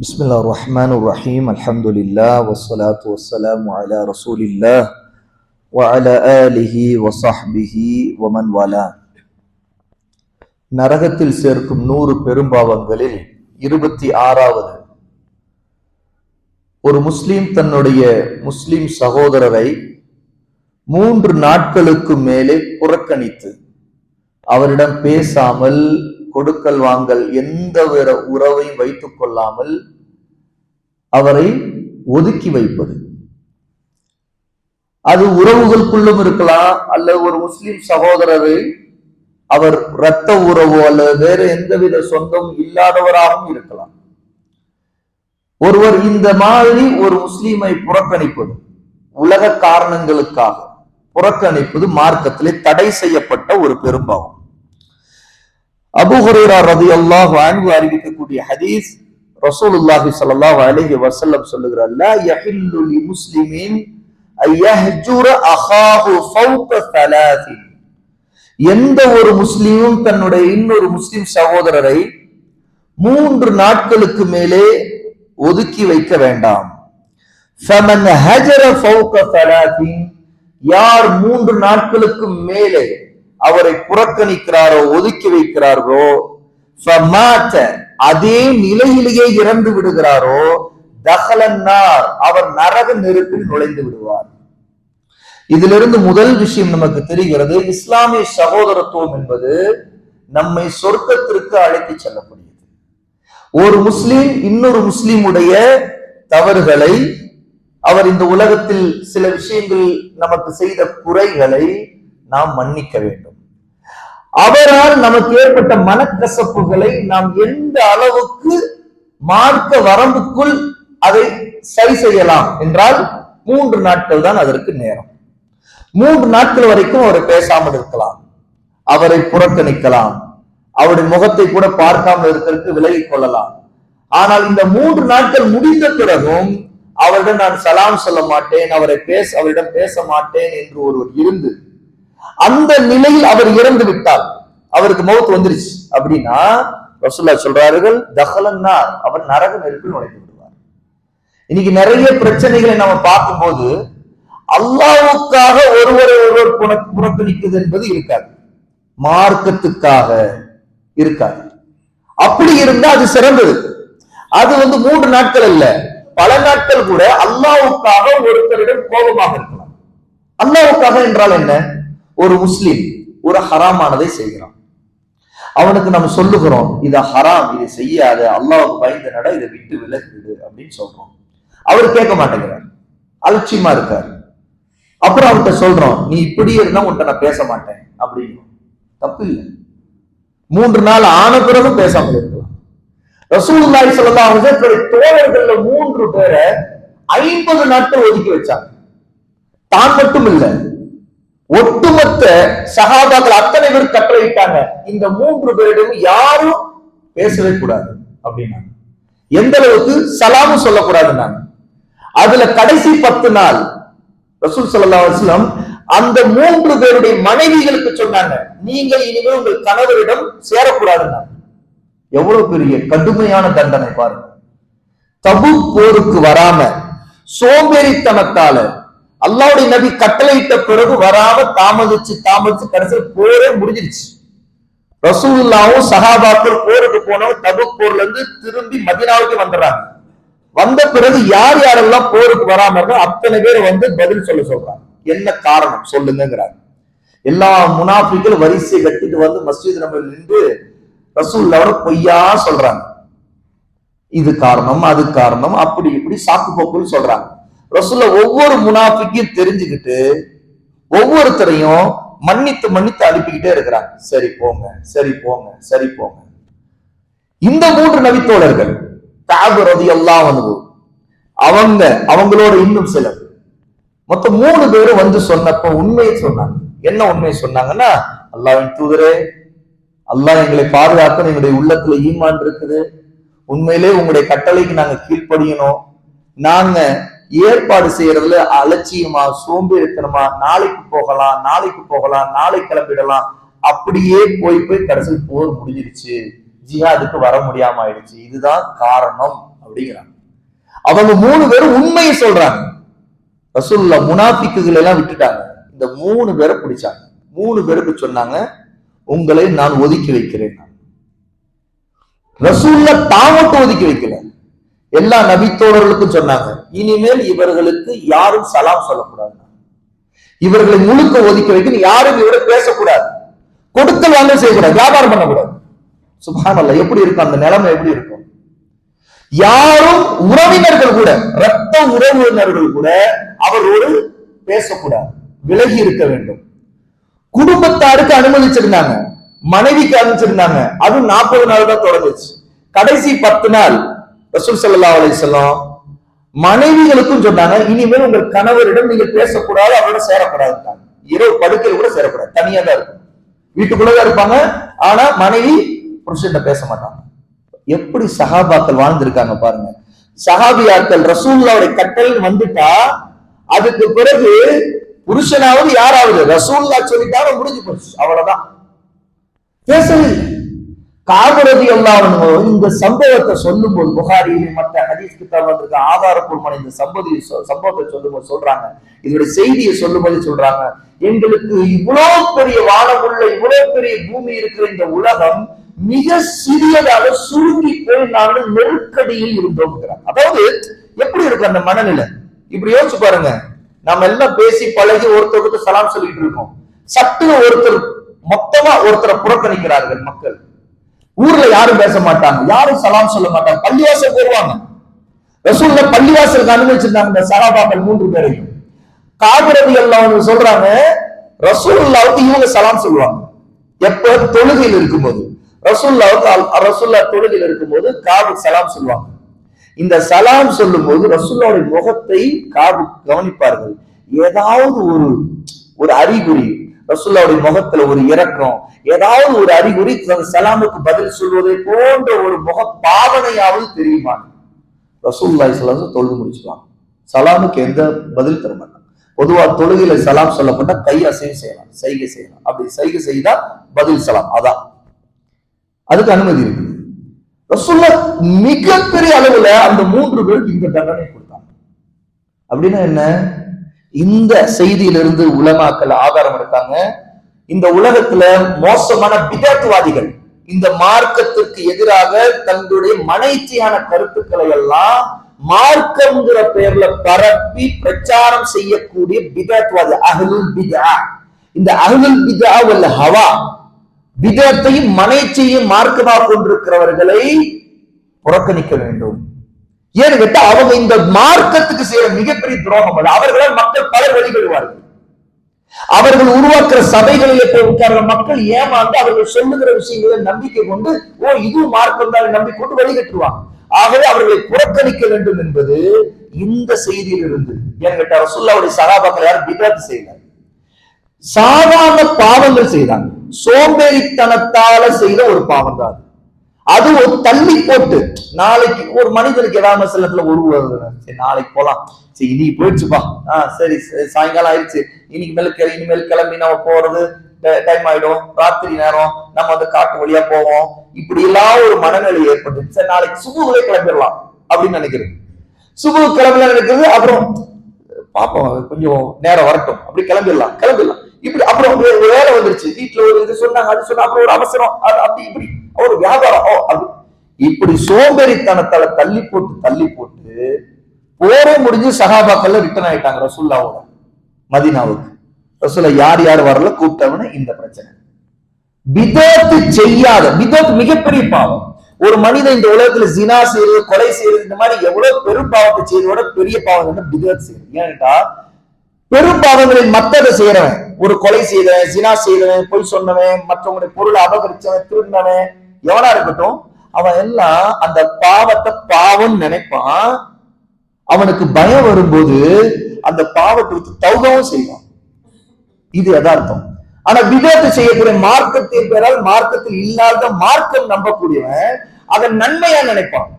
بسم الله الرحمن الرحيم الحمد لله والصلاة والسلام على رسول الله وعلى آله وصحبه ومن والاه நரகத்தில் சேர்க்கும் நூறு பெரும்பாவங்களில் இருபத்தி ஆறாவது ஒரு முஸ்லிம் தன்னுடைய முஸ்லிம் சகோதரரை மூன்று நாட்களுக்கு மேலே புறக்கணித்து அவரிடம் பேசாமல் கொடுக்கல் வாங்கல் எந்த வித உறவையும் வைத்துக் கொள்ளாமல் அவரை ஒதுக்கி வைப்பது. அது உறவுகளுக்குள்ளும் இருக்கலாம் அல்லது ஒரு முஸ்லிம் சகோதரரை அவர் இரத்த உறவோ அல்லது வேறு எந்தவித சொந்தம் இல்லாதவராகவும் இருக்கலாம். ஒருவர் இந்த மாதிரி ஒரு முஸ்லீமை புறக்கணிப்பது உலக காரணங்களுக்காக புறக்கணிப்பது மார்க்கத்திலே தடை செய்யப்பட்ட ஒரு பெரும்பாவம். அபு ஹுரேரா ரதி அல்லாஹ் அன்பு அறிவிக்கக்கூடிய ஹதீஸ் ரசூலுல்லாஹி சல்லாஹ் அலைஹி வசல்லம் சொல்லுகிறார் லா யஹில்லு லி முஸ்லிமின் ஐயஹ்ஜுர அஹாஹு ஃபௌக தலாதி எந்த ஒரு முஸ்லீமும் தன்னுடைய இன்னொரு முஸ்லிம் சகோதரரை மூன்று நாட்களுக்கு மேலே ஒதுக்கி வைக்க வேண்டாம். ஃபமன் ஹஜர ஃபௌக தலாதி யார் மூன்று நாட்களுக்கு மேலே அவரை புறக்கணிக்கிறாரோ ஒதுக்கி வைக்கிறார்களோ அதே நிலையிலேயே இறந்து விடுகிறாரோ தகலன்னார் அவர் நரக நெருப்பில் நுழைந்து விடுவார். இதிலிருந்து முதல் விஷயம் நமக்கு தெரிகிறது இஸ்லாமிய சகோதரத்துவம் என்பது நம்மை சொர்க்கத்திற்கு அழைத்து செல்லக்கூடியது. ஒரு முஸ்லீம் இன்னொரு முஸ்லீமுடைய தவறுகளை அவர் இந்த உலகத்தில் சில விஷயங்கள் நமக்கு செய்த குறைகளை நாம் மன்னிக்க வேண்டும். அவரால் நமக்கு ஏற்பட்ட மனக்கசப்புகளை நாம் எந்த அளவுக்கு மார்க்க வரம்புக்குள் அதை சரி செய்யலாம் என்றால் மூன்று நாட்கள் தான் அதற்கு நேரம். மூன்று நாட்கள் வரைக்கும் அவரை பேசாமல் இருக்கலாம். அவரை புறக்கணிக்கலாம். அவருடைய முகத்தை கூட பார்க்காமல் இருக்கிறதுக்கு விலகிக் கொள்ளலாம். ஆனால் இந்த மூன்று நாட்கள் முடிந்த பிறகும் அவரிடம் நான் சலாம் சொல்ல மாட்டேன் அவரை பேச அவரிடம் பேச மாட்டேன் என்று ஒருவர் இருந்து அந்த நிலையில் அவர் இறந்து விட்டார். அவருக்கு முகத்து வந்துருச்சு. அப்படின்னா ரசுல்லா சொல்றார்கள் தகலன்னார் அவர் நரக நெருப்பில் நுழைந்து விடுவார். இன்னைக்கு நிறைய பிரச்சனைகளை நம்ம பார்க்கும்போது அல்லாவுக்காக ஒருவரை ஒருவர் புறக்கணிக்குது என்பது இருக்காது. மார்க்கத்துக்காக இருக்காது. அப்படி இருந்தா அது சிறந்தது. அது வந்து மூன்று நாட்கள் அல்ல. பல நாட்கள் கூட அல்லாவுக்காக ஒருத்தரிடம் கோபமாக இருக்கலாம். அல்லாவுக்காக என்றால் என்ன? ஒரு முஸ்லீம் ஒரு ஹராமானதை செய்கிறான். அவனுக்கு நம்ம சொல்லுகிறோம் இத ஹராம் இதை செய்யாத அல்லாவுக்கு பயந்த நட இதை விட்டு விலகிடு அப்படின்னு சொல்றோம். அவர் கேட்க மாட்டேங்கிறார். அலட்சியமா இருக்கார். அப்புறம் அவர்கிட்ட சொல்றோம் நீ இப்படி இருந்தா உன்கிட்ட நான் பேச மாட்டேன் அப்படின்னு. தப்பு இல்லை. மூன்று நாள் ஆன பிறகும் பேசாமல் இருக்கலாம். ரசூல்லாய் சொல்லலாம் அலைஹி தோழர்கள்ல மூன்று பேரை ஐம்பது நாட்கள் ஒதுக்கி வச்சாங்க. தான் மட்டும் இல்லை ஒட்டுமொத்த சகாபாக்கள் அத்தனை பேர் கட்டளையிட்டாங்க. இந்த மூன்று பேரிடம் யாரும் பேசவே கூடாது அப்படின்னாங்க. எந்த அளவுக்கு சலாமும் சொல்லக்கூடாதுன்னாங்க அதுல கடைசி பத்து நாள் ரசூல் சல்லா அலுவலம் அந்த மூன்று பேருடைய மனைவிகளுக்கு சொன்னாங்க நீங்கள் இனிமேல் உங்கள் கணவரிடம் சேரக்கூடாதுன்னாங்க எவ்வளவு பெரிய கடுமையான தண்டனை பாருங்க. தபு போருக்கு வராம சோம்பேறித்தனத்தால அல்லாவுடைய நபி கட்டளையிட்ட பிறகு வராம தாமதிச்சு தாமதிச்சு கடைசியில் போரே முடிஞ்சிருச்சு. ரசூல்லாவும் சஹாபாக்கள் போருக்கு போனவங்க தபு போர்ல இருந்து திரும்பி மதினாவுக்கு வந்துடுறாங்க. வந்த பிறகு யார் யாரெல்லாம் போருக்கு வராம இருக்கோ அத்தனை பேர் வந்து பதில் சொல்ல சொல்றாங்க. என்ன காரணம்? சொல்லுங்கிறாங்க எல்லா முனாஃபிகள் வரிசை கட்டிட்டு வந்து மஸ்ஜித் நம்ம நின்று ரசூல்லாவோட பொய்யா சொல்றாங்க. இது காரணம் அது காரணம் அப்படி இப்படி சாக்கு போக்குன்னு சொல்றாங்க. ரசூல்ல ஒவ்வொரு முனாஃபிக்கும் தெரிஞ்சுக்கிட்டு ஒவ்வொருத்தரையும் மன்னித்து மன்னித்து அனுப்பிக்கிட்டே இருக்கிறாங்க. சரி போங்க சரி போங்க சரி போங்க. இந்த மூன்று நபித்தோழர்கள் தாபு ரதி எல்லாம் வந்து அவங்க அவங்களோட இன்னும் சிலர். மொத்தம் மூணு பேரும் வந்து சொன்னப்ப உண்மையை சொன்னாங்க. என்ன உண்மையை சொன்னாங்கன்னா அல்லாவின் தூதரே அல்லாஹ் எங்களை பாதுகாக்க எங்களுடைய உள்ளத்துல ஈமான் இருக்குது. உண்மையிலே உங்களுடைய கட்டளைக்கு நாங்க கீழ்ப்படியணும். நாங்க ஏற்பாடு செய்யறதுல அலட்சியமா சோம்பேறித்தனமா நாளைக்கு போகலாம் நாளைக்கு போகலாம் நாளை கிளம்பிடலாம். அப்படியே போய் போய் கடைசியில் போர் முடிஞ்சிருச்சு. ஜிஹாதுக்கு வர முடியாம ஆயிடுச்சு. இதுதான் காரணம் அப்படிங்கிறாங்க. அவங்க மூணு பேரும் உண்மையை சொல்றாங்க. ரசூல்ல முனாபிக்குகள் எல்லாம் விட்டுட்டாங்க. இந்த மூணு பேரை பிடிச்சாங்க. மூணு பேருக்கு சொன்னாங்க உங்களை நான் ஒதுக்கி வைக்கிறேன். ரசூல்ல தான் மட்டும் ஒதுக்கி வைக்கல. எல்லா நபித்தோழர்களுக்கும் சொன்னாங்க இனிமேல் இவர்களுக்கு யாரும் சலாம் சொல்லக்கூடாது. இவர்களை முழுக்க ஒதுக்கி வைக்கணும் யாரும் இவரை பேசக்கூடாது. கொடுக்கல் வாங்க செய்யக்கூடாது வியாபாரம் பண்ணக்கூடாது. சுபானல்ல எப்படி இருக்கும் அந்த நிலைமை எப்படி இருக்கும்? யாரும் உறவினர்கள் கூட ரத்த உறவினர்கள் கூட அவரோடு பேசக்கூடாது விலகி இருக்க வேண்டும். குடும்பத்தாருக்கு அனுமதிச்சிருந்தாங்க மனைவிக்கு அனுமதிச்சிருந்தாங்க அதுவும் நாற்பது நாள் தான் தொடங்குச்சு. கடைசி பத்து நாள் ரசூல் சல்லா அலைஹி வஸல்லம் மனைவிகளுக்கும் சொன்னாங்க இனிமேல் உங்கள் கணவரிடம் நீங்கள் பேசக்கூடாது அவரோட சேரக்கூடாது இரவு படுக்கையில் கூட சேரக்கூடாது தனியா தான் இருக்கும். வீட்டுக்குள்ளதான் இருப்பாங்க ஆனா மனைவி புருஷன் பேச மாட்டாங்க. எப்படி சகாபாக்கள் வாழ்ந்திருக்காங்க பாருங்க. சகாபியாக்கள் ரசூல்லாவுடைய கட்டல் வந்துட்டா அதுக்கு பிறகு புருஷனாவது யாராவது? ரசூல்லா சொல்லிட்டாலும் முடிஞ்சு போச்சு அவ்வளவுதான். பேசவே காபரதி எல்லாம் இந்த சம்பவத்தை சொல்லும் போது புகாரியிலே மற்ற ஹதீஸ் கிட்டாப் வந்திருக்க ஆதாரப்பூர்வமான இந்த சம்பதி சம்பவத்தை சொல்லும் போது சொல்றாங்க. இதோட செய்தியை சொல்லும் போது சொல்றாங்க. எங்களுக்கு இவ்வளவு பெரிய வானமுள்ள இவ்வளவு பெரிய பூமி இருக்கிற இந்த உலகம் மிக சிறியதாக சுருங்கி போய் நாங்கள் நெருக்கடியில் இருந்தோம் அதாவது எப்படி இருக்கு அந்த மனநிலை? இப்படி யோசிச்சு பாருங்க. நம்ம எல்லாம் பேசி பழகி ஒருத்தருக்கு சலாம் சொல்லிட்டு இருக்கோம். சட்டுன்னு ஒருத்தர் மொத்தமா ஒருத்தரை புறக்கணிக்கிறார்கள் மக்கள். ஊர்ல யாரும் பேச மாட்டாங்க. யாரும் சலாம் சொல்ல மாட்டாங்க. பள்ளிவாசல் போடுவாங்க. ரசூல்ல பள்ளிவாசலுக்கு அனுமதிச்சிருந்தாங்க இந்த சகாபாக்கள் மூன்று பேரையும். காபிரதி எல்லாம் சொல்றாங்க ரசூல்லாவுக்கு இவங்க சலாம் சொல்லுவாங்க. எப்ப? தொழுகையில் இருக்கும்போது. ரசூல்லாவுக்கு ரசூல்லா தொழுகையில் இருக்கும்போது காபு சலாம் சொல்லுவாங்க. இந்த சலாம் சொல்லும் போது ரசூல்லாவுடைய முகத்தை காபு கவனிப்பார்கள். ஏதாவது ஒரு ஒரு அறிகுறி ரசுல்லாவுடைய முகத்துல ஒரு இரக்கம் ஏதாவது ஒரு அறிகுறி சலாமுக்கு பதில் சொல்வதை போன்ற ஒரு முக பாவனையாவது தெரியுமா? ரசூல்லாய் சலாம் தொழுது முடிச்சுக்கலாம் சலாமுக்கு எந்த பதில் தர மாட்டாங்க. பொதுவா தொழுகையில சலாம் சொல்லப்பட்ட கை அசைவு செய்யலாம். சைகை செய்யலாம். அப்படி சைகை செய்தா பதில் சலாம். அதான். அதுக்கு அனுமதி இருக்குது ரசூல்லா மிகப்பெரிய அளவுல அந்த மூன்று பேருக்கு இந்த தண்டனை கொடுத்தாங்க. அப்படின்னா என்ன? இந்த செய்தியிலிருந்து உலமாக்கல் ஆதாரம் எடுத்தாங்க. இந்த உலகத்துல மோசமான பிதாத்துவாதிகள் இந்த மார்க்கத்திற்கு எதிராக தங்களுடைய மனைச்சியான கருத்துக்களை எல்லாம் மார்க்கம்ங்கிற பெயர்ல பரப்பி பிரச்சாரம் செய்யக்கூடிய பிதாத்வாதி அகலுல் பிதா. இந்த அகலுல் பிதா அல்ல ஹவா பிதத்தையும் மனைச்சியையும் மார்க்கமாக கொண்டிருக்கிறவர்களை புறக்கணிக்க வேண்டும். ஏன்னு கேட்டா அவங்க இந்த மார்க்கத்துக்கு செய்யற மிகப்பெரிய துரோகம் அது. அவர்களால் மக்கள் பலர் வழிபடுவார்கள். அவர்கள் உருவாக்குற சபைகளிலே போய் உட்கார்ற மக்கள் ஏமாந்து அவர்கள் சொல்லுகிற விஷயங்களை நம்பிக்கை கொண்டு ஓ இதுவும் மார்க்கம் தான் நம்பி கொண்டு வழிகட்டுவாங்க. ஆகவே அவர்களை புறக்கணிக்க வேண்டும் என்பது இந்த செய்தியில் இருந்து ஏன்னு கேட்டா ரசுல்லாவுடைய சகாபாக்கள் யாரும் பிதாத்து செய்யல. சாதாரண பாவங்கள் செய்தாங்க. சோம்பேறித்தனத்தால செய்த ஒரு பாவம் தான் அது ஒரு தள்ளி போட்டு நாளைக்கு ஒரு மனிதனுக்கு ஏதாவது சிலத்துல ஒரு சரி நாளைக்கு போலாம். சரி இன்னைக்கு போயிடுச்சுப்பா ஆஹ் சரி சாயங்காலம் ஆயிடுச்சு. இன்னைக்கு மேல இனிமேல் கிளம்பி நம்ம போறது டைம் ஆயிடும். ராத்திரி நேரம் நம்ம வந்து காட்டு வழியா போவோம். இப்படி எல்லாம் ஒரு மனநிலை ஏற்பட்டு சரி நாளைக்கு சுபுகளே கிளம்பிடலாம் அப்படின்னு நினைக்கிறது. சுபு கிளம்பல நினைக்கிறது அப்புறம் பாப்போம் கொஞ்சம் நேரம் வரட்டும். அப்படி கிளம்பிடலாம் கிளம்பிடலாம். இப்படி அப்புறம் வேலை வந்துருச்சு. வீட்டுல ஒரு இது சொன்னாங்க அது சொன்னா அப்புறம் ஒரு அவசரம். அது அப்படி இப்படி. ஒரு வியாபாரம். ஓ அது இப்படி சோம்பேறித்தனத்தால தள்ளி போட்டு தள்ளி போட்டு போரே முடிஞ்சு சகாபாக்கள்ல ரிட்டர்ன் ஆயிட்டாங்க ரசுல்லாவோட மதினாவுக்கு. ரசுல்லா யார் யார் வரல கூப்பிட்டவனு இந்த பிரச்சனை. விதத்து செய்யாத விதத்து மிகப்பெரிய பாவம். ஒரு மனிதன் இந்த உலகத்துல ஜினா செய்யறது கொலை செய்யறது இந்த மாதிரி எவ்வளவு பெரும் பாவத்தை செய்யறதோட பெரிய பாவம் பிதத் செய்யறது. ஏன்டா பெரும் பாவங்களில் மத்ததை செய்யறவன் ஒரு கொலை செய்தவன் ஜினா செய்தவன் பொய் சொன்னவன் மற்றவங்களுடைய பொருளை அபகரிச்சவன் திருடினவன் எவனா இருக்கட்டும் அவன் எல்லாம் அந்த பாவத்தை பாவம் நினைப்பான். அவனுக்கு பயம் வரும்போது அந்த பாவத்தை விட்டு தௌகவும் செய்வான். இது யதார்த்தம். ஆனா விதத்தை செய்யக்கூடிய மார்க்கத்தின் பெயரால் மார்க்கத்தில் இல்லாத மார்க்கம் நம்பக்கூடியவன் அதன் நன்மையா நினைப்பான்.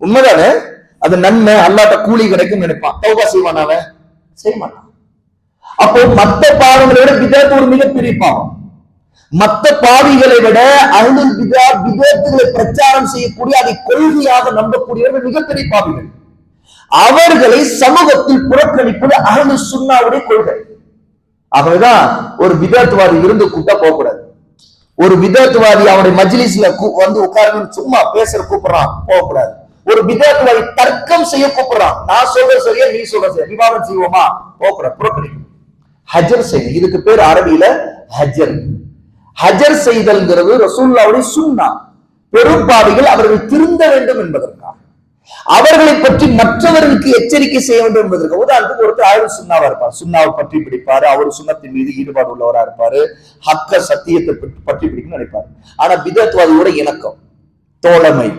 உண்மைதானே? அது நன்மை அல்லாட்ட கூலி கிடைக்கும் நினைப்பான். தௌகா செய்வான் அவன். செய்ய மாட்டான் அப்போ மத்த பாவங்களை விட விதத்து ஒரு மிகப்பெரிய பாவம். மத்த பாவிகளை விட அஹ்லுல் விதா விதத்துகளை பிரச்சாரம் செய்யக்கூடிய அதை கொள்கையாக நம்பக்கூடியவர்கள் மிகப்பெரிய பாவிகள். அவர்களை சமூகத்தில் புறக்கணிப்பது அஹ்லு சுன்னாவுடைய கொள்கை. ஆகவேதான் ஒரு விதத்துவாதி இருந்து கூட்டா போகக்கூடாது. ஒரு விதத்துவாதி அவனுடைய மஜ்லிஸ்ல கூ- வந்து உட்கார்ந்து சும்மா பேசுற கூப்பிடுறான் போகக்கூடாது. ஒரு விதத்துவாதி தர்க்கம் செய்ய கூப்பிடுறான். நான் சொல்ற சரியா நீ சொல்ற சரியா விவாதம் செய்வோமா? போகக்கூடாது புறக்கணிக்கணும். ஹஜர் செய்யணும் இதுக்கு பேர் அரபியில ஹஜர். ஹஜர் செய்தல்ங்கிறது ரசூல்லாவுடைய சுன்னா பெரும்பாவிகள் அவர்கள் திருந்த வேண்டும் என்பதற்காக. அவர்களை பற்றி மற்றவர்களுக்கு எச்சரிக்கை செய்ய வேண்டும் என்பதற்கு உதாரணத்துக்கு ஒருத்தர் ஆயுள் சுண்ணாவா இருப்பார். சுண்ணாவை பற்றி பிடிப்பாரு அவர் சுண்ணத்தின் மீது ஈடுபாடு உள்ளவரா இருப்பாரு ஹக்க சத்தியத்தை பற்றி- பற்றி பிடிக்கும் நினைப்பாரு. ஆனா பிதத்வாதியோட இணக்கம் தோழமை.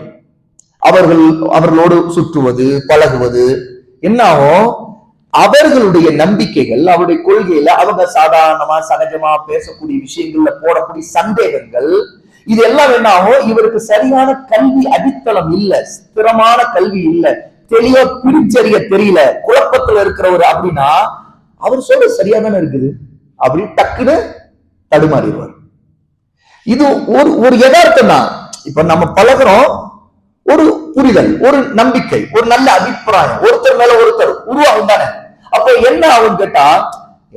அவர்கள் அவர்களோடு சுற்றுவது பழகுவது என்ன ஆகும்? அவர்களுடைய நம்பிக்கைகள் அவருடைய கொள்கையில அவங்க சாதாரணமா சகஜமா பேசக்கூடிய விஷயங்கள்ல போடக்கூடிய சந்தேகங்கள் இது எல்லாம் என்னாகும் இவருக்கு சரியான கல்வி அடித்தளம் இல்ல ஸ்திரமான கல்வி இல்ல தெளிவா பிரிச்சறிய தெரியல குழப்பத்துல இருக்கிறவர் அப்படின்னா அவர் சொல்ற சரியா தானே இருக்குது? அப்படின்னு டக்குன்னு தடுமாறிடுவார். இது ஒரு ஒரு யதார்த்தம் தான். இப்ப நம்ம பழகுறோம் ஒரு புரிதல் ஒரு நம்பிக்கை ஒரு நல்ல அபிப்பிராயம் ஒருத்தர் மேல ஒருத்தர் உருவாகும் தானே? அப்ப என்ன ஆகும் கேட்டா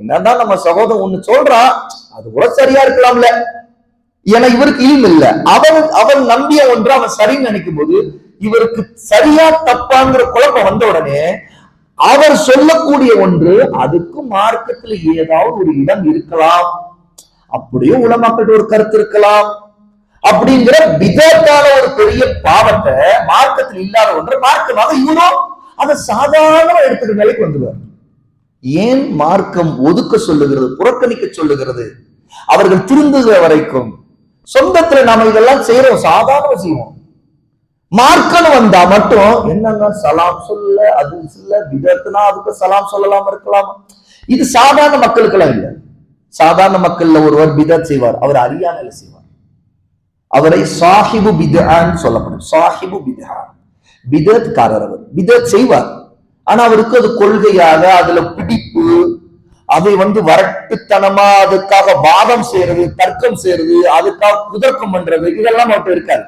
என்னதான் நம்ம சகோதரன் ஒண்ணு சொல்றான் அது கூட சரியா இருக்கலாம்ல. ஏன்னா இவருக்கு இல்ம் இல்ல. அவன் அவன் நம்பிய ஒன்று அவன் சரின்னு நினைக்கும் போது இவருக்கு சரியா தப்பாங்கிற குழப்பம் வந்த உடனே அவர் சொல்லக்கூடிய ஒன்று அதுக்கு மார்க்கத்துல ஏதாவது ஒரு இடம் இருக்கலாம். அப்படியே உலமாக்கிட்ட ஒரு கருத்து இருக்கலாம். அப்படிங்கிற விதத்தான ஒரு பெரிய பாவத்தை மார்க்கத்தில் இல்லாத ஒன்று மார்க்கமாக இவரும் அதை சாதாரண எடுத்துக்கிற நிலைக்கு வந்துடுவார். ஏன் மார்க்கம் ஒதுக்க சொல்லுகிறது புறக்கணிக்க சொல்லுகிறது? அவர்கள் திருந்துகிற வரைக்கும் சொந்தத்துல நாம இதெல்லாம் செய்யறோம் சாதாரண செய்வோம். மார்க்கன்னு வந்தா மட்டும் என்னங்க சலாம் சொல்ல அது சொல்ல விதத்துனா அதுக்கு சலாம் சொல்லலாம் இருக்கலாம். இது சாதாரண மக்களுக்கெல்லாம் இல்லை. சாதாரண மக்கள்ல ஒருவர் பிதத் செய்வார் அவர் அறியாமையில செய்வார். அவரை சாஹிபு பிதான்னு சொல்லப்படும். சாஹிபு பிதா பிதத்காரர் அவர். பிதத் செய்வார். ஆனா அவருக்கு அது கொள்கையாக அதுல பிடிப்பு அதை வந்து வரட்டுத்தனமா அதுக்காக வாதம் செய்யறது தர்க்கம் செய்யறது அதுக்காக குதர்க்கம் பண்றது இதெல்லாம் அவர்கிட்ட இருக்காது.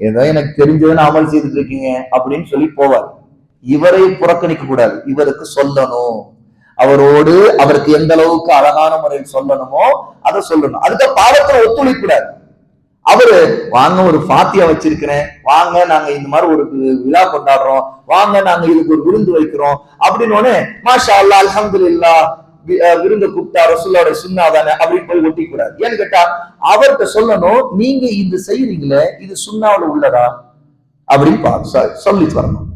ஏதோ எனக்கு தெரிஞ்சதுன்னு அமல் செய்துட்டு இருக்கீங்க அப்படின்னு சொல்லி போவார். இவரை புறக்கணிக்க கூடாது. இவருக்கு சொல்லணும். அவரோடு அவருக்கு எந்த அளவுக்கு அழகான முறையில் சொல்லணுமோ அதை சொல்லணும். அதுக்கு பாவத்தை ஒத்துழைக்க கூடாது. அவரு வாங்க ஒரு பாத்தியா வச்சிருக்கிறேன். வாங்க நாங்க இந்த மாதிரி ஒரு விழா கொண்டாடுறோம். வாங்க நாங்க இதுக்கு ஒரு விருந்து வைக்கிறோம். அப்படின்னு உடனே மாஷா அல்லா அலமது வி- விருந்த கூப்பிட்டா ரசூலோட சுண்ணா தானே? அப்படின்னு போய் ஒட்டி கூடாது ஏன்னு கேட்டா அவர்கிட்ட சொல்லணும் நீங்க இது செய்யறீங்களே இது சுண்ணாவுல உள்ளதா? அப்படின்னு பா- சொல்லி வரணும்.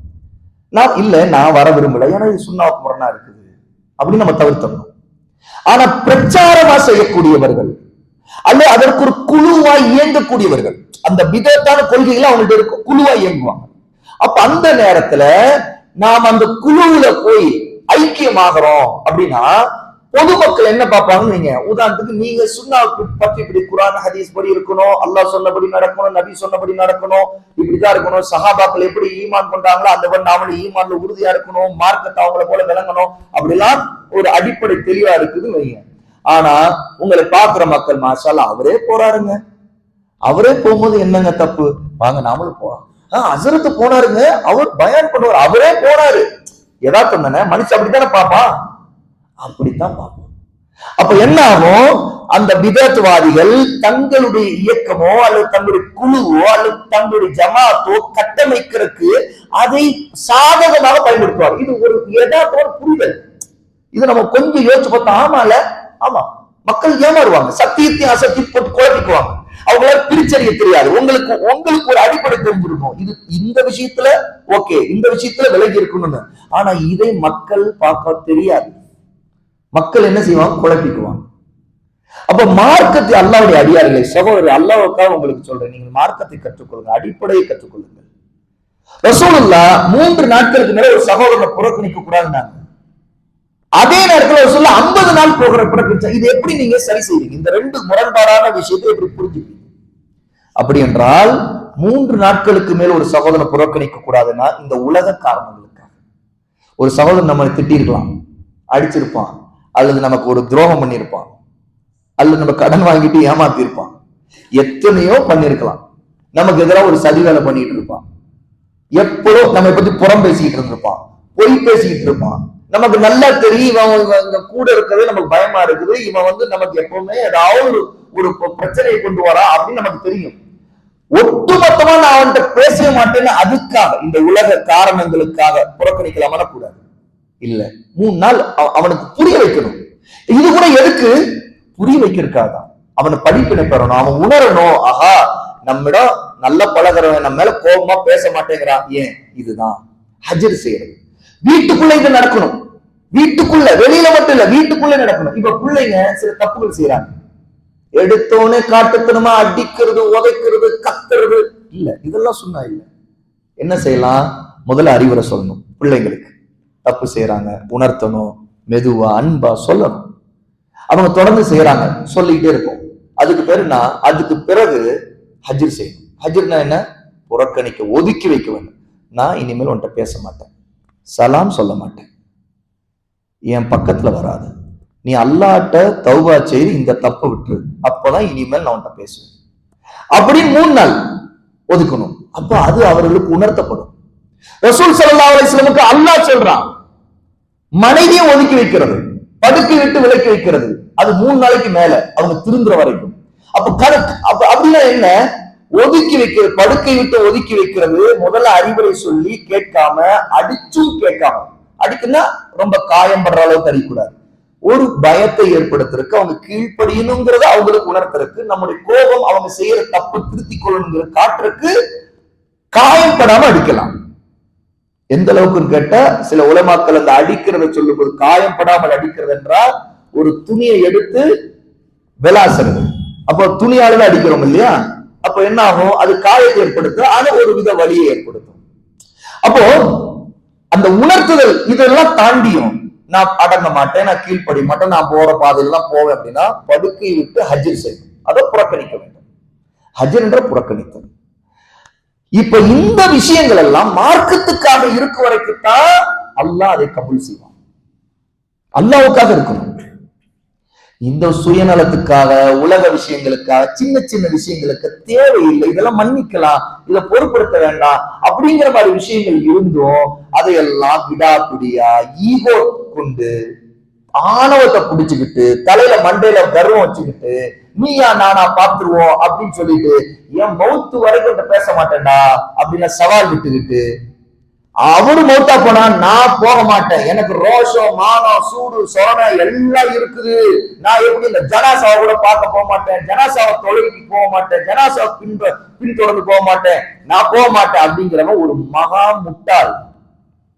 நான் இல்ல நான் வர விரும்பல. ஏன்னா இது சுண்ணாவுக்கு முரணா இருக்குது. அப்படின்னு நம்ம தவிர்த்தணும் ஆனா பிரச்சாரமா செய்யக்கூடியவர்கள் அல்ல அதற்கு ஒரு குழுவாய் இயங்கக்கூடியவர்கள். அந்த விதத்தான கொள்கைகள் அவங்கள்ட்ட இருக்கும். குழுவாய் இயங்குவாங்க. அப்ப அந்த நேரத்துல நாம் அந்த குழுவுல போய் ஐக்கியமாகறோம் அப்படின்னா பொதுமக்கள் என்ன பார்ப்பாங்க நீங்க உதாரணத்துக்கு நீங்க சுண்ணா பற்றி இப்படி குரான் ஹதீஸ் படி இருக்கணும் அல்லாஹ் சொன்னபடி நடக்கணும் நபி சொன்னபடி நடக்கணும் இப்படிதான் இருக்கணும். சஹாபாக்கள் எப்படி ஈமான் பண்றாங்களோ அந்த மாதிரி நாமளும் ஈமான்ல உறுதியா இருக்கணும் மார்க்கத்தை அவங்கள போல விளங்கணும். அப்படிலாம் ஒரு அடிப்படை தெளிவா இருக்குதுன்னு வைங்க. ஆனா உங்களை பாக்குற மக்கள் மாஷால அவரே போறாருங்க. அவரே போகும்போது என்னங்க தப்பு? வாங்க நாமளும் போலாம். ஆஹ் அசரத்து போனாருங்க. அவர் பயன் பண்ணுவார். அவரே போனாரு. எதார்த்தம் தானே? மனுஷன் அப்படித்தானே பாப்பான் அப்படித்தான் பார்ப்போம் அப்ப என்ன ஆகும்? அந்த விதத்துவாதிகள் தங்களுடைய இயக்கமோ அல்லது தங்களுடைய குழுவோ அல்லது தங்களுடைய ஜமாத்தோ கட்டமைக்கிறதுக்கு அதை சாதகமாக பயன்படுத்துவார் இது ஒரு எதார்த்தமான புரிதல். இது நம்ம கொஞ்சம் யோசிச்சு பார்த்தா ஆமால ஆமா. மக்கள் ஏமாறுவாங்க. சத்தியத்தையும் அசத்தியும் போட்டு குழப்பிக்குவாங்க. அவங்களால பிரிச்சறிய தெரியாது. உங்களுக்கு உங்களுக்கு ஒரு அடிப்படை தெரிஞ்சிருக்கும் இது இந்த விஷயத்துல ஓகே இந்த விஷயத்துல விலகி இருக்கணும்னு. ஆனா இதை மக்கள் பார்க்க தெரியாது. மக்கள் என்ன செய்வாங்க? குழப்பிக்குவாங்க. அப்ப மார்க்கத்தை அல்லாவுடைய அடியார்களே சகோதரர் அல்லாவுக்காக உங்களுக்கு சொல்றேன். நீங்கள் மார்க்கத்தை கற்றுக்கொள்ளுங்க அடிப்படையை கற்றுக்கொள்ளுங்கள். ரசூலுல்லா மூன்று நாட்களுக்கு மேல ஒரு சகோதரனை புறக்கணிக்க கூடாதுன்னாங்க. அதே நேரத்துல ஒரு சொல்ல ஐம்பது நாள் போகிற பிறகு இது எப்படி நீங்க சரி செய்வீங்க? இந்த ரெண்டு முரண்பாடான விஷயத்தை எப்படி புரிஞ்சுப்பீங்க? அப்படி என்றால் மூன்று நாட்களுக்கு மேல் ஒரு சகோதரனை புறக்கணிக்க கூடாதுன்னா இந்த உலக காரணங்களுக்காக. ஒரு சகோதரன் நம்மளை திட்டிருக்கலாம் அடிச்சிருப்பான் அல்லது நமக்கு ஒரு துரோகம் பண்ணியிருப்பான் அல்லது நம்ம கடன் வாங்கிட்டு ஏமாத்திருப்பான் எத்தனையோ பண்ணிருக்கலாம் நமக்கு எதிராக ஒரு சதி வேலை பண்ணிட்டு இருப்பான். எப்போ நம்ம பத்தி புறம் பேசிக்கிட்டு இருந்திருப்பான் பொய் பேசிக்கிட்டு இருப்பான். நமக்கு நல்லா தெரியும் இவன் இவன் கூட இருக்கிறது நமக்கு பயமா இருக்குது இவன் வந்து நமக்கு எப்பவுமே ஏதாவது ஒரு ஒரு பிரச்சனையை கொண்டு வரா அப்படின்னு நமக்கு தெரியும். ஒட்டுமொத்தமா நான் அவன்கிட்ட பேசவே மாட்டேன்னு அதுக்காக இந்த உலக காரணங்களுக்காக புறக்கணிக்கலாமான கூடாது. இல்ல. மூணு நாள் அவ- அவனுக்கு புரிய வைக்கணும். இது கூட எதுக்கு? புரிய வைக்கிறதுக்காகதான் அவனை படிப்பினை பெறணும் அவன் உணரணும். ஆஹா நம்மிடம் நல்ல பழகிறவன் நம்ம மேல கோபமா பேச மாட்டேங்கிறான். ஏன்? இதுதான். ஹஜர் செய்யறது. வீட்டுக்குள்ள இது நடக்கணும். வீட்டுக்குள்ள வெளியில மட்டும் இல்ல வீட்டுக்குள்ள நடக்கணும். இப்ப பிள்ளைங்க சில தப்புகள் செய்யறாங்க எடுத்தோடனே காட்டுத்தனமா அடிக்கிறது உதைக்கிறது கத்துறது. இல்ல இதெல்லாம் சொன்னா இல்ல. என்ன செய்யலாம்? முதல்ல அறிவுரை சொல்லணும். பிள்ளைங்களுக்கு தப்பு செய்யறாங்க உணர்த்தணும் மெதுவா அன்பா சொல்லணும். அவங்க தொடர்ந்து செய்யறாங்க சொல்லிக்கிட்டே இருக்கும். அதுக்கு பேரு நான் அதுக்கு பிறகு ஹஜிர் செய்யணும். ஹஜிர்னா என்ன? புறக்கணிக்க ஒதுக்கி வைக்க வேண்டும். நான் இனிமேல் உன்கிட்ட பேச மாட்டேன். சலாம் சொல்ல மாட்டேன். என் பக்கத்துல வராது. நீ அல்லாட்ட தௌபா செய்து இந்த தப்பை விட்டுரு. அப்பதான் இனிமேல் நான் உன்கிட்ட பேசுவேன். அப்படின்னு மூணு நாள் ஒதுக்கணும். அப்ப அது அவர்களுக்கு உணர்த்தப்படும். ரசூல் சல்லா அலிஸ்லமுக்கு அல்லாஹ் சொல்றான் மனைவியை ஒதுக்கி வைக்கிறது படுக்கை விட்டு விலக்கி வைக்கிறது. அது மூணு நாளைக்கு மேல அவங்க திருந்துற வரைக்கும். அப்ப கணக்கு அப்ப அப்படின்னா என்ன? ஒதுக்கி வைக்கிறது படுக்கை விட்டு ஒதுக்கி வைக்கிறது முதல்ல அறிவுரை சொல்லி கேட்காம அடிச்சும் கேட்காம. அடிக்குன்னா ரொம்ப காயம் படுற அளவுக்கு அடிக்கூடாது. ஒரு பயத்தை ஏற்படுத்துறதுக்கு அவங்க கீழ்ப்படியணுங்கிறத அவங்களுக்கு உணர்த்துறதுக்கு நம்முடைய கோபம் அவங்க செய்யற தப்பு திருத்திக் கொள்ளணுங்கிற காட்டுறதுக்கு காயப்படாம அடிக்கலாம். எந்த அளவுக்குன்னு கேட்டா சில உலமாக்கள் அந்த அடிக்கிறத சொல்லும்போது காயப்படாமல் அடிக்கிறது என்றால் ஒரு துணியை எடுத்து விளாசுறது அப்போ துணியால அடிக்கிறோம் இல்லையா? அப்போ என்ன ஆகும் அது காயத்தை ஏற்படுத்தும் அது ஒரு வித வலியை ஏற்படுத்தும். அப்போ அந்த உணர்த்துதல் இதெல்லாம் தாண்டியும். நான் அடங்க மாட்டேன் நான் கீழ்ப்படி மாட்டேன் நான் போற பாதையெல்லாம் போவேன் அப்படின்னா படுக்கை விட்டு ஹஜர் செய்யும் அதை புறக்கணிக்க வேண்டும். ஹஜ்ர் என்ற புறக்கணித்தல். இப்ப இந்த விஷயங்கள் எல்லாம் மார்க்கத்துக்காக இருக்க வரைக்கும் தான் அல்லாஹ் அதை கபுல் செய்வான். அல்லாவுக்காக இருக்கணும். இந்த சுயநலத்துக்காக உலக விஷயங்களுக்காக சின்ன சின்ன விஷயங்களுக்கு தேவையில்லை. இதெல்லாம் மன்னிக்கலாம். இதை பொருட்படுத்த வேண்டாம். அப்படிங்கிற மாதிரி விஷயங்கள் இருந்தும் அதையெல்லாம் விடாப்பிடியா ஈகோ கொண்டு ஆணவத்தை புடிச்சுக்கிட்டு தலையில மண்டையில கர்வம் வச்சுக்கிட்டு நீயா நானா பாத்துருவோம் அப்படின்னு சொல்லிட்டு என் மௌத்து வரைக்கும் பேச மாட்டேன்டா அப்படின்னு சவால் விட்டுக்கிட்டு அவரு மௌத்தா போனா நான் போக மாட்டேன். எனக்கு ரோஷம் மானம் சூடு சொரணை எல்லாம் இருக்குது. நான் எப்படி இந்த ஜனாசாவை கூட பார்க்க போக மாட்டேன். ஜனாசாவை தொலைக்கு போக மாட்டேன். ஜனாசாவை பின் பின்தொடர்ந்து போக மாட்டேன். நான் போக மாட்டேன் அப்படிங்கிறவன் ஒரு மகா முட்டாள்.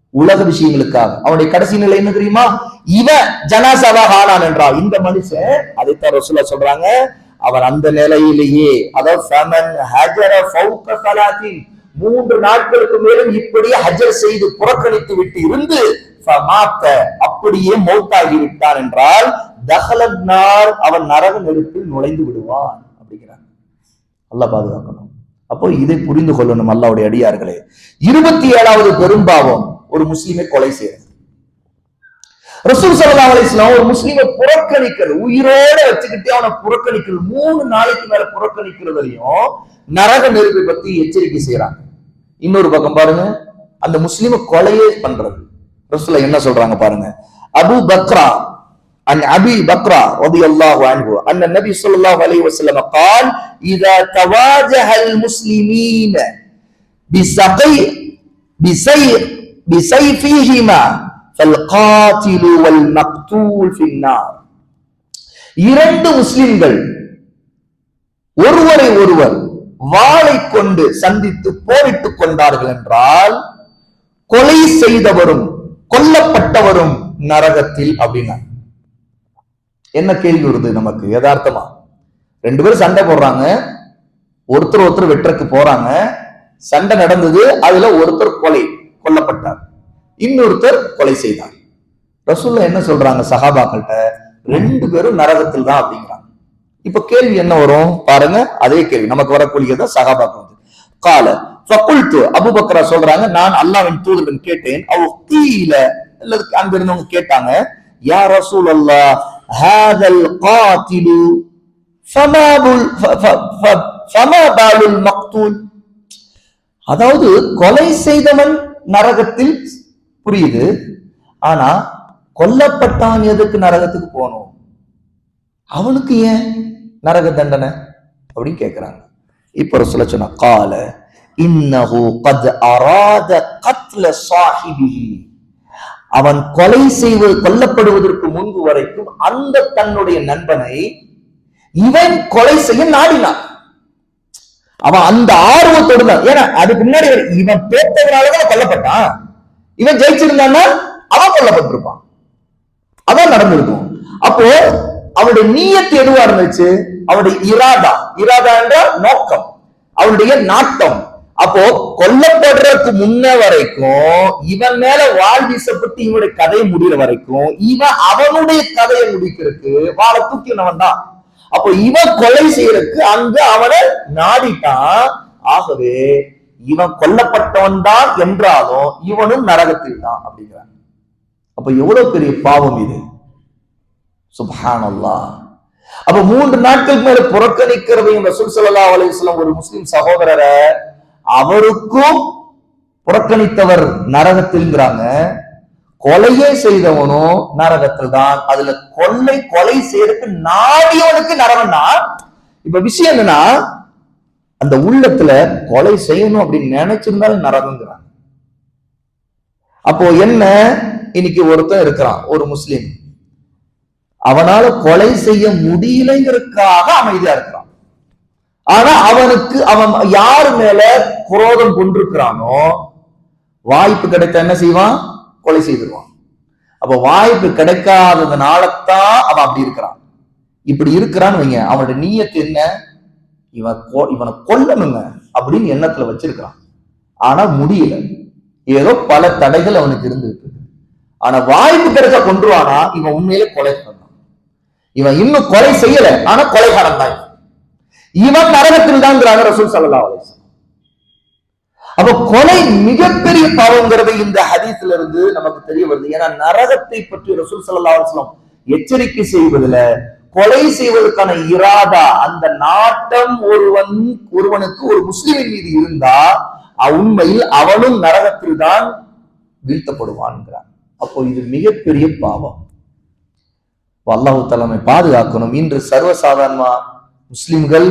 உலக விஷயங்களுக்காக. அவனுடைய கடைசி நிலை என்ன தெரியுமா? இவன் ஜனாசாவாக ஆனான் என்றால். இந்த மனுஷன் அதைத்தான் ரசூலா சொல்றாங்க அவர் அந்த நிலையிலேயே அதாவது மூன்று நாட்களுக்கு மேலும் இப்படியே ஹஜர் செய்து புறக்கணித்து விட்டு இருந்து அப்படியே மௌத்தாகி விட்டான் என்றால் தகலக்னார் அவன் நரக நெருப்பில் நுழைந்து விடுவான் அப்படிங்கிறார் அல்லாஹ் பாதுகாக்கணும். அப்போ இதை புரிந்து கொள்ளணும் அல்லாவுடைய அடியார்களே. இருபத்தி ஏழாவது பெரும்பாவம் ஒரு முஸ்லிமை கொலை செய்யறது. ரசூல் சல்லா அலிஸ்லாம் ஒரு முஸ்லீமை புறக்கணிக்கிறது. உயிரோட வச்சுக்கிட்டு அவனை புறக்கணிக்கிறது. மூணு நாளைக்கு மேல புறக்கணிக்கிறதையும் நரக நெருப்பை பத்தி எச்சரிக்கை செய்யறாங்க இன்னொரு பக்கம் பாருங்க அந்த முஸ்லிமை கொலையே பண்றது ரசூல என்ன சொல்றாங்க பாருங்க அபு பக்ரா عن ابي بكر رضي الله عنه ان النبي صلى الله عليه وسلم قال اذا تواجه المسلمين بسقي بسي بسيفهما فالقاتل والمقتول في النار இரண்டு முஸ்லிம்கள் ஒருவரை ஒருவர் வாளை கொண்டு சந்தித்து போரிட்டுக் கொண்டார்கள் என்றால் கொலை செய்தவரும் கொல்லப்பட்டவரும் நரகத்தில் அப்படின்னா. என்ன கேள்வி வருது நமக்கு? யதார்த்தமா? ரெண்டு பேரும் சண்டை போடுறாங்க. ஒருத்தர் ஒருத்தர் வெற்றக்கு போறாங்க. சண்டை நடந்தது அதுல ஒருத்தர் கொலை கொல்லப்பட்டார். இன்னொருத்தர் கொலை செய்தார். ரசூல்லா என்ன சொல்றாங்க சஹாபாக்கள்கிட்ட? ரெண்டு பேரும் நரகத்தில் தான் அப்படிங்கிறாங்க. இப்ப கேள்வி என்ன வரும்? பாருங்க அதே கேள்வி. நமக்கு வரக்கூடியது சஹாபாக்கள் வந்து. கால ஃபகுல்து அபுபக்ரா சொல்றாங்க நான் அல்லாவின் தூதரிடம் கேட்டேன். அவ கீழ அல்லது அங்க இருந்தவங்க கேட்டாங்க யா ரசூல் அல்லாஹ் ஹாதல் காத்திலு ஃபமா புல்- மக்தூல். அதாவது கொலை செய்தவன் நரகத்தில் புரியுது ஆனா கொல்லப்பட்டான் எதுக்கு நரகத்துக்கு போனோம் அவனுக்கு ஏன் நரக தண்டனை அப்படின்னு கேக்குறாங்க. இப்ப சொல்ல சொன்ன கால இன்னஹு கத் அராத கத்ல சாஹிபிஹி. அவன் கொலை செய்வது கொல்லப்படுவதற்கு முன்பு வரைக்கும் அந்த தன்னுடைய நண்பனை இவன் கொலை செய்ய நாடினான். அவன் அந்த ஆர்வத்தோடு தான். ஏன்னா அதுக்கு முன்னாடி இவன் பேத்ததுனாலதான் கொல்லப்பட்டான். இவன் ஜெயிச்சிருந்தான்னா அவன் கொல்லப்பட்டிருப்பான். அதான் நடந்திருக்கும். அப்போ அவருடைய நீயத்து எதுவா இருந்துச்சு? அவருடைய இராதா. இராதா என்றால் நோக்கம். அவருடைய நாட்டம். அப்போ கொல்லப்படுறதுக்கு முன்ன வரைக்கும் இவன் மேல வாழ் வீசப்பட்டு இவனுடைய கதையை முடிகிற வரைக்கும் இவன் அவனுடைய கதையை முடிக்கிறதுக்கு வாழை தூக்கினவன் தான் அப்போ இவன் கொலை செய்யறதுக்கு அங்க அவனை நாடிட்டான். ஆகவே இவன் கொல்லப்பட்டவன் தான் என்றாலும் இவனும் நரகத்தில் தான் அப்படிங்கிறான். அப்ப எவ்வளவு பெரிய பாவம் இது? சுபஹானல்லா அப்ப மூன்று நாட்களுக்கு மேல புறக்கணிக்கிறதையும் ரசூல் சல்லா அலிஸ்லாம் ஒரு முஸ்லிம் சகோதரரை அவருக்கும் புறக்கணித்தவர் நரகத்தில்ங்கிறாங்க. கொலையே செய்தவனும் நரகத்தில் தான் அதுல கொள்ளை கொலை செய்யறதுக்கு நாடியவனுக்கு நரகம்னா இப்ப விஷயம் என்னன்னா அந்த உள்ளத்துல கொலை செய்யணும் அப்படின்னு நினைச்சிருந்தாலும் நரகங்கிறாங்க. அப்போ என்ன? இன்னைக்கு ஒருத்தன் இருக்கிறான் ஒரு முஸ்லீம். அவனால கொலை செய்ய முடியலைங்கிறதுக்காக அமைதியா இருக்கிறான். ஆனா அவனுக்கு அவன் யாரு மேல குரோதம் கொண்டிருக்கிறானோ வாய்ப்பு கிடைத்த என்ன செய்வான்? கொலை செய்திருவான். அப்ப வாய்ப்பு கிடைக்காததுனாலத்தான் அவன் அப்படி இருக்கிறான். இப்படி இருக்கிறான்னு வைங்க அவனோட நீயத்து என்ன? இவன் கொ- இவனை கொல்லணுங்க அப்படின்னு எண்ணத்துல வச்சிருக்கிறான். ஆனா முடியல. ஏதோ பல தடைகள் அவனுக்கு இருந்திருக்கு ஆனா வாய்ப்பு கிடைச்சா கொன்றுவானா? இவன் உண்மையிலே கொலை பண்ண இவன் இன்னும் கொலை செய்யல. ஆனா கொலைகாரன் தான். இவன். நரகத்தில் தான் ரசூல் சல்லா அப்ப கொலை மிகப்பெரிய பாவங்கிறது இந்த ஹதீஸ்ல இருந்து நமக்கு தெரிய வருது. ஏன்னா நரகத்தை பற்றி ரசூல் சல்லா அலிஸ்லாம் எச்சரிக்கை செய்வதில் கொலை செய்வதற்கான இராதா அந்த நாட்டம் ஒருவன் ஒருவனுக்கு ஒரு முஸ்லிமின் மீது இருந்தா உண்மையில் அவனும் நரகத்தில் தான் வீழ்த்தப்படுவான்கிறான் அப்போ இது மிகப்பெரிய பாவம். அல்லாஹு தலைமை பாதுகாக்கணும். இன்று சர்வசாதாரணமா முஸ்லிம்கள்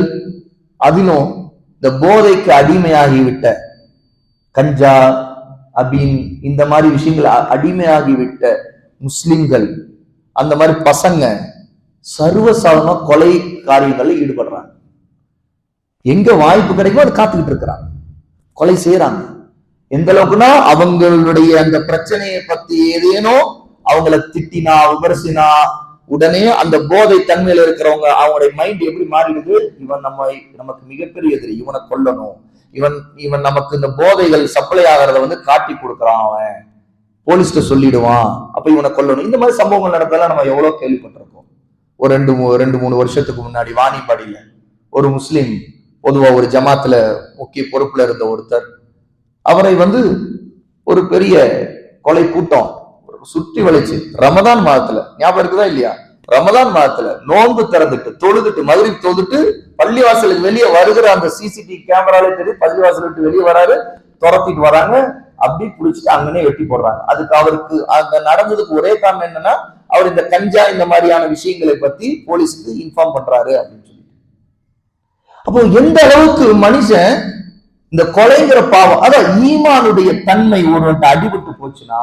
அதிலும் இந்த போதைக்கு அடிமையாகிவிட்ட கஞ்சா அபின் இந்த மாதிரி விஷயங்கள் அடிமையாகிவிட்ட முஸ்லிம்கள் அந்த மாதிரி பசங்க சர்வசாதாரணமா கொலை காரியங்களில் ஈடுபடுறாங்க. எங்க வாய்ப்பு கிடைக்கும் அது காத்துக்கிட்டு இருக்கிறாங்க. கொலை செய்யறாங்க எந்த அளவுக்குன்னா அவங்களுடைய அந்த பிரச்சனையை பத்தி ஏதேனோ அவங்கள திட்டினா விமர்சினா உடனே அந்த போதை தன்மையில இருக்கிறவங்க அவங்களுடைய மைண்ட் எப்படி மாறிடுது? இவன் நம்ம நமக்கு மிகப்பெரிய எதிரி இவனை கொல்லணும். இவன் இவன் நமக்கு இந்த போதைகள் சப்ளை ஆகிறத வந்து காட்டி கொடுக்குறான் அவன். போலீஸ்கிட்ட சொல்லிடுவான். அப்ப இவனை கொல்லணும். இந்த மாதிரி சம்பவங்கள் நடப்பதெல்லாம் நம்ம எவ்வளவு கேள்விப்பட்டிருக்கோம். ஒரு ரெண்டு மூ- ரெண்டு மூணு வருஷத்துக்கு முன்னாடி வாணிப்பாடியில ஒரு முஸ்லீம் பொதுவா ஒரு ஜமாத்துல முக்கிய பொறுப்புல இருந்த ஒருத்தர். அவரை வந்து ஒரு பெரிய கொலை கூட்டம் சுற்றி வளைச்சு. ரமதான் மாதத்துல. ஞாபகம் இருக்குதா இல்லையா? ரமதான் மாதத்துல நோன்பு திறந்துட்டு தொழுதுட்டு மதுரை தொழுதுட்டு பள்ளி வாசலுக்கு வெளியே வருகிற அந்த சிசிடிவி கேமராலே தெரியும். பள்ளி வாசல் விட்டு வெளியே வராரு. துரத்திட்டு வராங்க. அப்படி புடிச்சிட்டு அங்கனே வெட்டி போடுறாங்க. அதுக்கு அவருக்கு அந்த நடந்ததுக்கு ஒரே காரணம் என்னன்னா அவர் இந்த கஞ்சா இந்த மாதிரியான விஷயங்களை பத்தி போலீஸுக்கு இன்ஃபார்ம் பண்றாரு அப்படின்னு சொல்லி அப்போ எந்த அளவுக்கு மனுஷன் இந்த கொலைங்கிற பாவம் அதான் ஈமானுடைய தன்மை ஒருவன்ட்ட அடிபட்டு போச்சுன்னா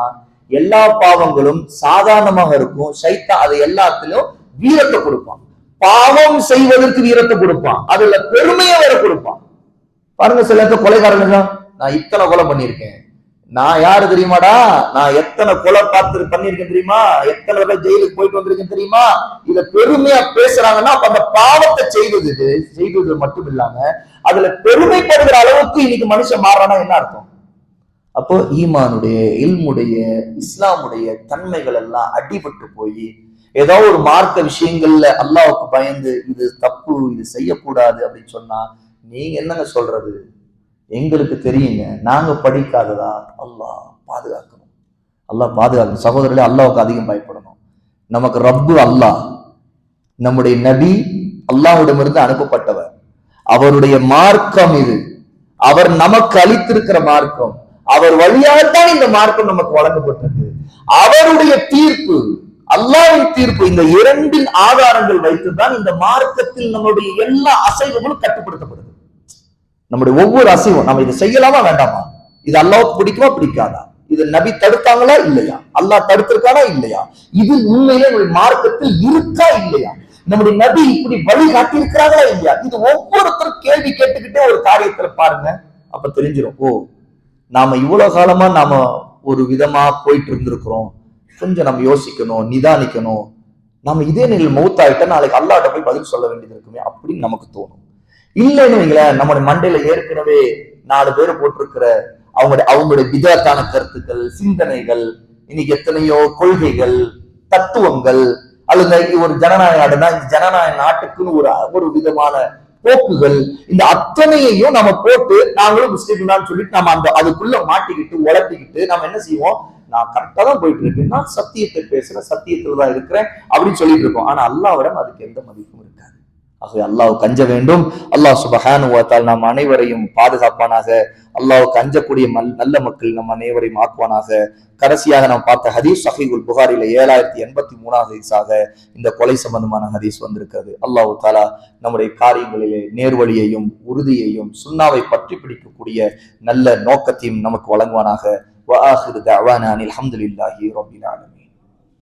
எல்லா பாவங்களும் சாதாரணமாக இருக்கும். சைத்தா அது எல்லாத்திலும் வீரத்தை கொடுப்பான். பாவம் செய்வதற்கு வீரத்தை கொடுப்பான். அதுல பெருமையை வேற கொடுப்பான். பாருங்க சில இடத்துல கொலைகாரங்க நான் இத்தனை கொலை பண்ணியிருக்கேன். நான் யாரு தெரியுமாடா? நான் எத்தனை கொலை பார்த்து பண்ணிருக்கேன் தெரியுமா? எத்தனை தடவை ஜெயிலுக்கு போயிட்டு வந்திருக்கேன் தெரியுமா? இத பெருமையா பேசுறாங்கன்னா அப்ப அந்த பாவத்தை செய்வது இது செய்வது மட்டும் இல்லாம அதுல பெருமைப்படுகிற அளவுக்கு இன்னைக்கு மனுஷன் மாறானா என்ன அர்த்தம்? அப்போ ஈமானுடைய இல்முடைய இஸ்லாமுடைய தன்மைகள் எல்லாம் அடிபட்டு போய் ஏதோ ஒரு மார்க்க விஷயங்கள்ல அல்லாவுக்கு பயந்து இது தப்பு இது செய்யக்கூடாது அப்படின்னு சொன்னா நீங்க என்னங்க சொல்றது? எங்களுக்கு தெரியுங்க. நாங்க படிக்காததா? அல்லாஹ் பாதுகாக்கணும். அல்லாஹ் பாதுகாக்கணும். சகோதரர்களே அல்லாவுக்கு அதிகம் பயப்படணும். நமக்கு ரப்பு அல்லாஹ். நம்முடைய நபி அல்லாஹ்விடமிருந்து அனுப்பப்பட்டவர். அவருடைய மார்க்கம் இது. அவர் நமக்கு அளித்திருக்கிற மார்க்கம். அவர் வழியாகத்தான் இந்த மார்க்கம் நமக்கு வழங்கப்பட்டது. அவருடைய தீர்ப்பு அல்லாவின் தீர்ப்பு இந்த இரண்டின் ஆதாரங்கள் வைத்துதான் இந்த மார்க்கத்தில் நம்மளுடைய எல்லா அசைவுகளும் கட்டுப்படுத்தப்படுது. நம்முடைய ஒவ்வொரு அசைவும் நம்ம இதை செய்யலாமா வேண்டாமா? இது அல்லாவுக்கு பிடிக்குமா? பிடிக்காதா? இது நபி தடுத்தாங்களா? இல்லையா? அல்லாஹ் தடுத்திருக்கானா? இல்லையா? இது உண்மையிலே நம்முடைய மார்க்கத்தில் இருக்கா? இல்லையா? நம்முடைய நபி இப்படி வழி காட்டியிருக்கிறாங்களா இல்லையா? இது ஒவ்வொருத்தரும் கேள்வி கேட்டுக்கிட்டே ஒரு காரியத்துல பாருங்க அப்ப தெரிஞ்சிடும் ஓ நாம இவ்வளவு காலமா நாம ஒரு விதமா போயிட்டு இருந்திருக்கிறோம். கொஞ்சம் நம்ம யோசிக்கணும் நிதானிக்கணும். நம்ம இதே நிலையில் மௌத்தாயிட்டா நாளைக்கு அல்லாட்ட போய் பதில் சொல்ல வேண்டியது இருக்குமே அப்படின்னு நமக்கு தோணும். இல்லைன்னு வைங்களேன் நம்முடைய மண்டையில ஏற்கனவே நாலு பேர் போட்டிருக்கிற அவங்களுடைய அவங்களுடைய விதத்தான கருத்துக்கள் சிந்தனைகள் இன்னைக்கு எத்தனையோ கொள்கைகள் தத்துவங்கள் அல்லது ஒரு ஜனநாயக நாடுனா இந்த ஜனநாயக நாட்டுக்குன்னு ஒரு ஒரு விதமான போக்குகள் இந்த அத்தனையையும் நம்ம போட்டு நாங்களும் முஸ்லீம் தான் சொல்லிட்டு நம்ம அந்த அதுக்குள்ள மாட்டிக்கிட்டு உலர்த்திக்கிட்டு நம்ம என்ன செய்வோம்? நான் கரெக்டா தான் போயிட்டு இருக்கேன் நான் சத்தியத்தை பேசுறேன் சத்தியத்துல தான் இருக்கிறேன் அப்படின்னு சொல்லிட்டு இருக்கோம். ஆனா அல்லாவிடம் அதுக்கு எந்த மதிப்பும் இருக்காது. ஆகவே அல்லாஹ் கஞ்ச வேண்டும். அல்லாஹ் சுபஹானு வாத்தால் நாம் அனைவரையும் பாதுகாப்பானாக. அல்லாஹ் கஞ்சக்கூடிய நல்ல மக்கள் நம் அனைவரையும் ஆக்குவானாக. கடைசியாக நாம் பார்த்த ஹதீஸ் சஹீகுல் புகாரில ஏழாயிரத்தி எண்பத்தி மூணாவது ஹதீஸாக இந்த கொலை சம்பந்தமான ஹதீஸ் வந்திருக்கிறது. அல்லாஹு தாலா நம்முடைய காரியங்களிலே நேர்வழியையும் உறுதியையும் சுண்ணாவை பற்றி பிடிக்கக்கூடிய நல்ல நோக்கத்தையும் நமக்கு வழங்குவானாக. வாஹிரு தவானான் அலமதுல்லாஹி ரபின் ஆலமி